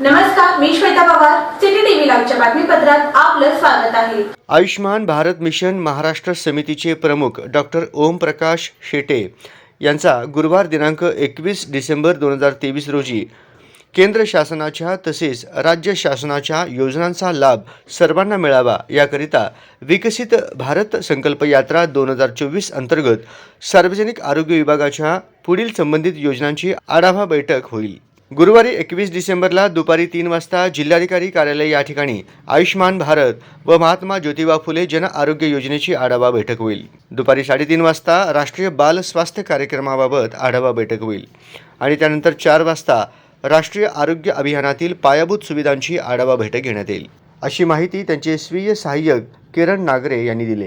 नमस्कार मी Shweta Pawar city TV लाईव्हच्या बातमीपत्रात आपलं स्वागत आहे. आयुष्मान भारत मिशन महाराष्ट्र समितीचे प्रमुख डॉक्टर ओम प्रकाश शेटे यांचा गुरुवार दिनांक एकवीस डिसेंबर दोन हजार तेवीस रोजी केंद्र शासनाच्या तसेच राज्य शासनाच्या योजनांचा लाभ सर्वांना मिळावा याकरिता विकसित भारत संकल्प यात्रा दोन हजार चोवीस अंतर्गत सार्वजनिक आरोग्य विभागाच्या पुढील संबंधित योजनांची आढावा बैठक होईल. गुरुवारी एकवीस डिसेंबरला दुपारी तीन वाजता जिल्हाधिकारी कार्यालय या ठिकाणी आयुष्मान भारत व महात्मा ज्योतिबा फुले जन आरोग्य योजनेची आढावा बैठक होईल. दुपारी साडेतीन वाजता राष्ट्रीय बाल स्वास्थ्य कार्यक्रमाबाबत आढावा बैठक होईल आणि त्यानंतर चार वाजता राष्ट्रीय आरोग्य अभियानातील पायाभूत सुविधांची आढावा बैठक घेण्यात येईल. अशी माहिती त्यांचे स्वीय सहाय्यक किरण नागरे यांनी दिली